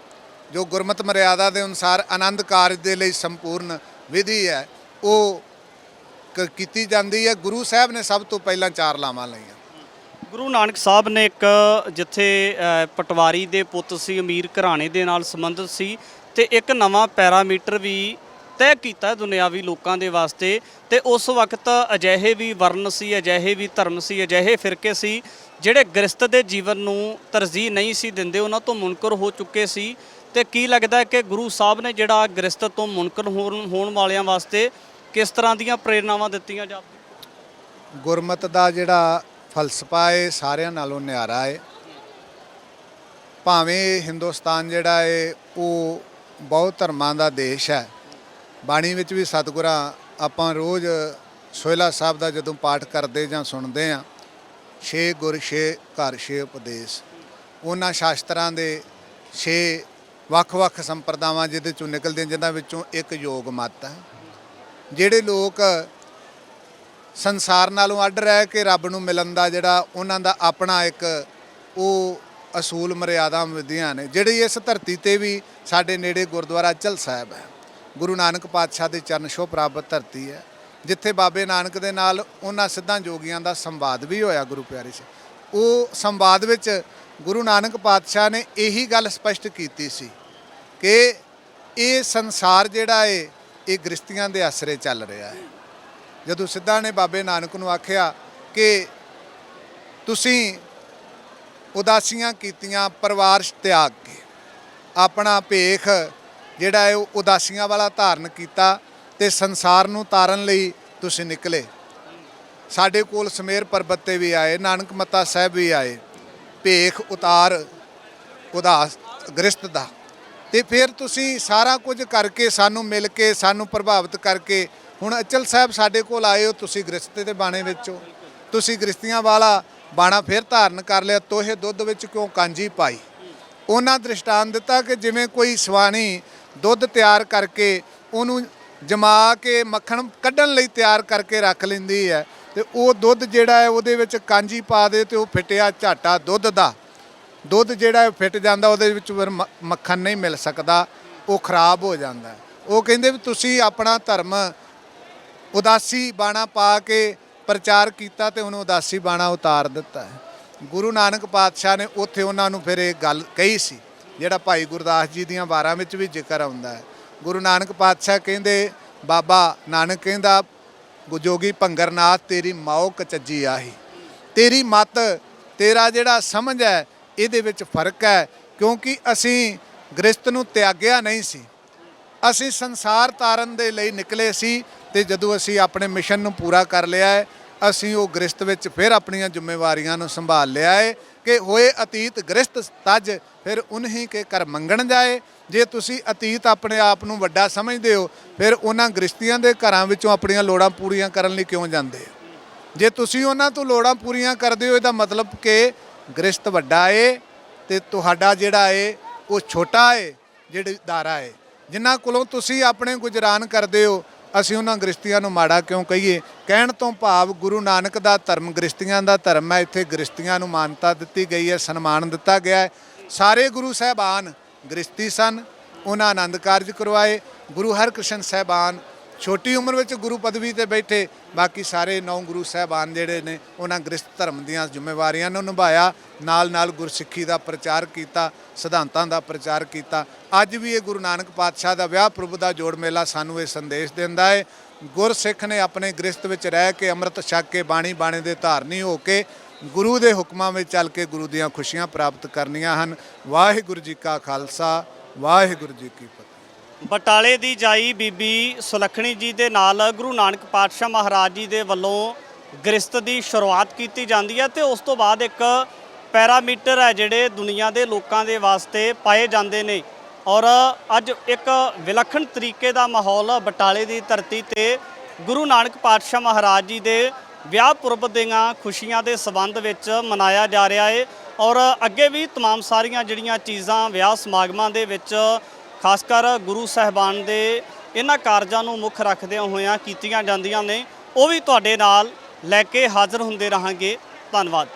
ਜੋ ਗੁਰਮਤ ਮਰਿਆਦਾ ਦੇ ਅਨੁਸਾਰ ਆਨੰਦ ਕਾਰਜ ਦੇ ਲਈ ਸੰਪੂਰਨ ਵਿਧੀ ਹੈ, ਉਹ ਕ- ਕੀਤੀ ਜਾਂਦੀ ਹੈ। ਗੁਰੂ ਸਾਹਿਬ ਨੇ ਸਭ ਤੋਂ ਪਹਿਲਾਂ ਚਾਰ ਲਾਵਾਂ ਲਈਆਂ। ਗੁਰੂ ਨਾਨਕ ਸਾਹਿਬ ਨੇ ਇੱਕ, ਜਿੱਥੇ ਪਟਵਾਰੀ ਦੇ ਪੁੱਤ ਸੀ, ਅਮੀਰ ਘਰਾਣੇ ਦੇ ਨਾਲ ਸੰਬੰਧਿਤ ਸੀ ਤੇ ਇੱਕ ਨਵਾਂ ਪੈਰਾਮੀਟਰ ਵੀ ਤੈਅ ਕੀਤਾ ਦੁਨਿਆਵੀ ਲੋਕਾਂ ਦੇ ਵਾਸਤੇ ਤੇ ਉਸ ਵਕਤ ਅਜਿਹੇ ਵੀ ਵਰਨ ਸੀ, ਅਜਿਹੇ ਵੀ ਧਰਮ ਸੀ, ਅਜਿਹੇ ਫਿਰਕੇ ਸੀ ਜਿਹੜੇ ਗ੍ਰਸਤ ਦੇ ਜੀਵਨ ਨੂੰ ਤਰਜੀਹ ਨਹੀਂ ਸੀ ਦਿੰਦੇ, ਉਹਨਾਂ ਤੋਂ ਮੁਨਕਰ ਹੋ ਚੁੱਕੇ ਸੀ। ਤੇ ਕੀ ਲੱਗਦਾ ਹੈ ਕਿ ਗੁਰੂ ਸਾਹਿਬ ਨੇ ਜਿਹੜਾ ਗ੍ਰਸਤ ਤੋਂ ਮੁਨਕਰ ਹੋਣ ਹੋਣ ਵਾਲਿਆਂ ਵਾਸਤੇ ਕਿਸ ਤਰ੍ਹਾਂ ਦੀਆਂ ਪ੍ਰੇਰਨਾਵਾਂ ਦਿੱਤੀਆਂ ਜਾਪਦੀਆਂ ਗੁਰਮਤ ਦਾ ਜਿਹੜਾ ਫਲਸਫਾ ਹੈ ਸਾਰਿਆਂ ਨਾਲੋਂ ਨਿਆਰਾ ਹੈ ਭਾਵੇਂ ਹਿੰਦੁਸਤਾਨ ਜਿਹੜਾ ਹੈ ਉਹ ਬਹੁਤ ਧਰਮਾਂ ਦਾ ਦੇਸ਼ ਹੈ। ਬਾਣੀ ਵਿੱਚ ਵੀ ਸਤਿਗੁਰਾਂ ਆਪਾਂ ਰੋਜ਼ ਸੋਹਿਲਾ ਸਾਹਿਬ ਦਾ ਜਦੋਂ ਪਾਠ ਕਰਦੇ ਜਾਂ ਸੁਣਦੇ ਆ ਛੇ ਗੁਰ, ਛੇ ਘਰ, ਛੇ ਉਪਦੇਸ਼। ਉਹਨਾਂ ਸ਼ਾਸਤਰਾਂ ਦੇ ਛੇ ਵੱਖ-ਵੱਖ ਸੰਪਰਦਾਵਾਂ ਜਿਹਦੇ ਚੋਂ ਨਿਕਲਦੇ ਜਿਨ੍ਹਾਂ ਵਿੱਚੋਂ ਇੱਕ ਯੋਗ ਮਤ ਹੈ। ਜਿਹੜੇ ਲੋਕ ਸੰਸਾਰ ਨਾਲੋਂ ਅੱਡ ਰਹਿ ਕੇ ਰੱਬ ਨੂੰ ਮਿਲਣ ਦਾ ਜਿਹੜਾ ਉਹਨਾਂ ਦਾ ਆਪਣਾ ਇੱਕ ਉਹ ਅਸੂਲ ਮਰਿਆਦਾ ਵਿਧੀਆਂ ਨੇ, ਜਿਹੜੀ ਇਸ ਧਰਤੀ ਤੇ ਵੀ ਸਾਡੇ ਨੇੜੇ ਗੁਰਦੁਆਰਾ ਚਲ ਸਾਹਿਬ ਹੈ। ਗੁਰੂ ਨਾਨਕ ਪਾਤਸ਼ਾਹ ਦੇ ਚਰਨ ਛੋਹ ਪ੍ਰਾਪਤ ਧਰਤੀ ਹੈ। ਜਿੱਥੇ ਬਾਬੇ ਨਾਨਕ ਦੇ ਨਾਲ ਉਹਨਾਂ ਸਿੱਧਾਂ ਜੋਗੀਆਂ ਦਾ ਸੰਵਾਦ ਵੀ ਹੋਇਆ ਗੁਰੂ ਪਿਆਰੇ ਸੇ ਉਹ ਸੰਵਾਦ ਵਿੱਚ ਗੁਰੂ ਨਾਨਕ ਪਾਤਸ਼ਾਹ ਨੇ ਇਹੀ ਗੱਲ ਸਪਸ਼ਟ ਕੀਤੀ ਸੀ ਕਿ ਇਹ ਸੰਸਾਰ ਜਿਹੜਾ ਏ, ਇਹ ਗ੍ਰਸਤੀਆਂ ਦੇ ਆਸਰੇ ਚੱਲ ਰਿਹਾ ਹੈ। ਜਦੋਂ ਸਿੱਧਾ ਨੇ ਬਾਬੇ ਨਾਨਕ ਨੂੰ ਆਖਿਆ ਕਿ ਤੁਸੀਂ ਉਦਾਸੀਆਂ ਕੀਤੀਆਂ ਪਰਿਵਾਰ ਤਿਆਗ ਕੇ ਆਪਣਾ ਭੇਖ ਜਿਹੜਾ ਹੈ ਉਹ ਉਦਾਸੀਆਂ ਵਾਲਾ ਧਾਰਨ ਕੀਤਾ ਤੇ ਸੰਸਾਰ ਨੂੰ ਤਾਰਨ ਲਈ ਤੁਸੀਂ ਨਿਕਲੇ। ਸਾਡੇ ਕੋਲ ਸਮੇਰ ਪਰਬਤ ਤੇ ਵੀ ਆਏ, ਨਾਨਕ ਮੱਤਾ ਸਾਹਿਬ ਵੀ ਆਏ, ਭੇਖ ਉਤਾਰ ਉਦਾਸ ਗ੍ਰਸਤ ਦਾ। ਤੇ ਫਿਰ ਤੁਸੀਂ ਸਾਰਾ ਕੁਝ ਕਰਕੇ ਸਾਨੂੰ ਮਿਲ ਕੇ, ਸਾਨੂੰ ਪ੍ਰਭਾਵਿਤ ਕਰਕੇ, ਹੁਣ ਅਚਲ ਸਾਹਿਬ ਸਾਡੇ ਕੋਲ ਆਏ ਹੋ, ਤੁਸੀਂ ਗ੍ਰਸਤੇ ਦੇ ਬਾਣੇ ਵਿੱਚੋਂ ਤੁਸੀਂ ਗ੍ਰਸਤੀਆਂ ਵਾਲਾ ਬਾਣਾ ਫਿਰ ਧਾਰਨ ਕਰ ਲਿਆ, ਤੋਹੇ ਦੁੱਧ ਵਿੱਚ ਕਿਉਂ ਕਾਂਜੀ ਪਾਈ? ਉਹਨਾਂ ਦ੍ਰਿਸ਼ਟਾਂਤ ਦਿੱਤਾ ਕਿ ਜਿਵੇਂ ਕੋਈ ਸਵਾਣੀ ਦੁੱਧ ਤਿਆਰ ਕਰਕੇ ਉਹਨੂੰ ਜਮਾ ਕੇ ਮੱਖਣ ਕੱਢਣ ਲਈ ਤਿਆਰ ਕਰਕੇ ਰੱਖ ਲੈਂਦੀ ਹੈ ਤੇ ਉਹ ਦੁੱਧ ਜਿਹੜਾ ਹੈ ਉਹਦੇ ਵਿੱਚ ਕਾਂਜੀ ਪਾ ਦੇ ਤੇ ਉਹ ਫਿੱਟਿਆ ਝਾਟਾ ਦੁੱਧ ਦਾ। ਦੁੱਧ ਜਿਹੜਾ ਹੈ ਫਿੱਟ ਜਾਂਦਾ, ਉਹਦੇ ਵਿੱਚ ਫਿਰ ਮ- ਮੱਖਣ ਨਹੀਂ ਮਿਲ ਸਕਦਾ, ਉਹ ਖਰਾਬ ਹੋ ਜਾਂਦਾ ਉਹ ਕਹਿੰਦੇ ਵੀ ਤੁਸੀਂ ਆਪਣਾ ਧਰਮ ਉਦਾਸੀ ਬਾਣਾ ਪਾ ਕੇ ਪ੍ਰਚਾਰ ਕੀਤਾ ਤੇ ਉਹਨੂੰ ਉਦਾਸੀ ਬਾਣਾ ਉਤਾਰ ਦਿੱਤਾ ਹੈ। ਗੁਰੂ ਨਾਨਕ ਪਾਤਸ਼ਾਹ ਨੇ ਉੱਥੇ ਉਹਨਾਂ ਨੂੰ ਫਿਰ ਇਹ ਗੱਲ ਕਹੀ ਸੀ, ਜਿਹੜਾ ਭਾਈ ਗੁਰਦਾਸ ਜੀ ਦੀਆਂ ਵਾਰਾਂ ਵਿੱਚ ਵੀ ਜ਼ਿਕਰ ਆਉਂਦਾ ਹੈ। ਗੁਰੂ ਨਾਨਕ ਪਾਤਸ਼ਾਹ ਕਹਿੰਦੇ, ਬਾਬਾ ਨਾਨਕ ਕਹਿੰਦਾ, ਜੋਗੀ ਭੰਗਰਨਾਥ ਤੇਰੀ ਮਾਓ ਕਚੱਜੀ ਆਹੀ। ਤੇਰੀ ਮਤ, ਤੇਰਾ ਜਿਹੜਾ ਸਮਝ ਹੈ, ਇਹਦੇ ਵਿੱਚ ਫ਼ਰਕ ਹੈ, ਕਿਉਂਕਿ ਅਸੀਂ ਗ੍ਰਸਤ ਨੂੰ ਤਿਆਗਿਆ ਨਹੀਂ ਸੀ। ਅਸੀਂ ਸੰਸਾਰ ਤਾਰਨ ਦੇ ਲਈ ਨਿਕਲੇ ਸੀ ਤੇ ਜਦੋਂ ਅਸੀਂ ਆਪਣੇ ਮਿਸ਼ਨ ਨੂੰ ਪੂਰਾ ਕਰ ਲਿਆ ਹੈ ਅਸੀਂ ਉਹ ਗ੍ਰਸਤ ਵਿੱਚ ਫਿਰ ਆਪਣੀਆਂ ਜ਼ਿੰਮੇਵਾਰੀਆਂ ਨੂੰ ਸੰਭਾਲ ਲਿਆ ਹੈ ਕਿ ਹੋਏ ਅਤੀਤ ਗ੍ਰਸਤ ਤਜ ਫਿਰ ਉਨਹੀ ਕੇ ਕਰ ਮੰਗਣ ਜਾਏ। ਜੇ ਤੁਸੀਂ ਅਤੀਤ ਆਪਣੇ ਆਪ ਨੂੰ ਵੱਡਾ ਸਮਝਦੇ ਹੋ, ਫਿਰ ਉਹਨਾਂ ਗ੍ਰਸਤੀਆਂ ਦੇ ਘਰਾਂ ਵਿੱਚੋਂ ਆਪਣੀਆਂ ਲੋੜਾਂ ਪੂਰੀਆਂ ਕਰਨ ਲਈ ਕਿਉਂ ਜਾਂਦੇ ਜੇ ਤੁਸੀਂ ਉਹਨਾਂ ਤੋਂ ਲੋੜਾਂ ਪੂਰੀਆਂ ਕਰਦੇ ਹੋ, ਇਹਦਾ ਮਤਲਬ ਕਿ ਗ੍ਰਸਤ ਵੱਡਾ ਏ ਤੇ ਤੁਹਾਡਾ ਜਿਹੜਾ ਏ, ਉਹ ਛੋਟਾ ਏ, ਜਿਹੜੀ ਦਾਰਾ ਏ। ਜਿਨ੍ਹਾਂ ਕੋਲੋਂ ਤੁਸੀਂ ਆਪਣੇ ਗੁਜਰਾਨ ਕਰਦੇ ਹੋ ਅਸੀਂ ਉਹਨਾਂ ਗ੍ਰਸਤੀਆਂ ਨੂੰ ਮਾੜਾ ਕਿਉਂ ਕਹੀਏ? ਕਹਿਣ ਤੋਂ ਭਾਵ ਗੁਰੂ ਨਾਨਕ ਦਾ ਧਰਮ ਗ੍ਰਸਤੀਆਂ ਦਾ ਧਰਮ ਹੈ। ਇੱਥੇ ਗ੍ਰਸਤੀਆਂ ਨੂੰ ਮਾਨਤਾ ਦਿੱਤੀ ਗਈ ਹੈ, ਸਨਮਾਨ ਦਿੱਤਾ ਗਿਆ ਹੈ। ਸਾਰੇ ਗੁਰੂ ਸਾਹਿਬਾਨ ਗ੍ਰਸਤੀ ਸਨ। ਉਹਨਾਂ ਆਨੰਦ ਕਾਰਜ ਕਰਵਾਏ। ਗੁਰੂ ਹਰਕ੍ਰਿਸ਼ਨ ਸਾਹਿਬਾਨ ਛੋਟੀ ਉਮਰ ਵਿੱਚ ਗੁਰੂ ਪਦਵੀ ਤੇ ਬੈਠੇ, ਬਾਕੀ ਸਾਰੇ ਨੌ ਗੁਰੂ ਸਾਹਿਬਾਨ ਜਿਹੜੇ ਨੇ, ਉਹਨਾਂ ਗ੍ਰਸਤ ਧਰਮ ਦੀਆਂ ਜ਼ਿੰਮੇਵਾਰੀਆਂ ਨੂੰ ਨਿਭਾਇਆ ਨਾਲ ਨਾਲ ਗੁਰਸਿੱਖੀ ਦਾ ਪ੍ਰਚਾਰ ਕੀਤਾ, ਸਿਧਾਂਤਾਂ ਦਾ ਪ੍ਰਚਾਰ ਕੀਤਾ। ਅੱਜ ਵੀ ਇਹ ਗੁਰੂ ਨਾਨਕ ਪਾਤਸ਼ਾਹ ਦਾ ਵਿਆਹ ਪ੍ਰਭੂ ਦਾ ਜੋੜ ਮੇਲਾ ਸਾਨੂੰ ਇਹ ਸੰਦੇਸ਼ ਦਿੰਦਾ ਹੈ। ਗੁਰਸਿੱਖ ਨੇ ਆਪਣੇ ਗ੍ਰਸਤ ਵਿੱਚ ਰਹਿ ਕੇ ਅੰਮ੍ਰਿਤ ਛਕ ਕੇ ਬਾਣੀ ਬਾਣੇ ਦੇ ਧਾਰਨੀ ਹੋ ਕੇ ਗੁਰੂ ਦੇ ਹੁਕਮਾਂ ਵਿੱਚ ਚੱਲ ਕੇ ਗੁਰੂ ਦੀਆਂ ਖੁਸ਼ੀਆਂ ਪ੍ਰਾਪਤ ਕਰਨੀਆਂ ਹਨ। ਵਾਹਿਗੁਰੂ ਜੀ ਕਾ ਖਾਲਸਾ, ਵਾਹਿਗੁਰੂ ਜੀ ਕੀ ਫਤਿਹ। ਬਟਾਲੇ ਦੀ ਜਾਈ ਬੀਬੀ ਸੁਲੱਖਣੀ ਜੀ ਦੇ ਨਾਲ ਗੁਰੂ ਨਾਨਕ ਪਾਤਸ਼ਾਹ ਮਹਾਰਾਜ ਜੀ ਦੇ ਵੱਲੋਂ ਗ੍ਰਸਤ ਦੀ ਸ਼ੁਰੂਆਤ ਕੀਤੀ ਜਾਂਦੀ ਹੈ ਤੇ ਉਸ ਤੋਂ ਬਾਅਦ ਇੱਕ ਪੈਰਾਮੀਟਰ ਹੈ ਜਿਹੜੇ ਦੁਨੀਆ ਦੇ ਲੋਕਾਂ ਦੇ ਵਾਸਤੇ ਪਾਏ ਜਾਂਦੇ ਨੇ ਔਰ ਅੱਜ ਇੱਕ ਵਿਲੱਖਣ ਤਰੀਕੇ ਦਾ ਮਾਹੌਲ ਬਟਾਲੇ ਦੀ ਧਰਤੀ ਤੇ ਗੁਰੂ ਨਾਨਕ ਪਾਤਸ਼ਾਹ ਮਹਾਰਾਜ ਜੀ ਦੇ ਵਿਆਹ ਪੁਰਬ ਦੀਆਂ ਖੁਸ਼ੀਆਂ ਦੇ ਸਬੰਧ ਵਿੱਚ ਮਨਾਇਆ ਜਾ ਰਿਹਾ ਹੈ ਔਰ ਅੱਗੇ ਵੀ तमाम ਸਾਰੀਆਂ ਜਿਹੜੀਆਂ ਚੀਜ਼ਾਂ ਵਿਆਹ ਸਮਾਗਮਾਂ ਦੇ ਵਿੱਚ ਖਾਸ ਕਰ ਗੁਰੂ ਸਾਹਿਬਾਨ ਦੇ ਇਹਨਾਂ ਕਾਰਜਾਂ ਨੂੰ ਮੁੱਖ ਰੱਖਦਿਆਂ ਹੋਇਆਂ ਕੀਤੀਆਂ ਜਾਂਦੀਆਂ ਨੇ, ਉਹ ਵੀ ਤੁਹਾਡੇ ਨਾਲ ਲੈ ਕੇ ਹਾਜ਼ਰ ਹੁੰਦੇ ਰਹਾਂਗੇ। ਧੰਨਵਾਦ।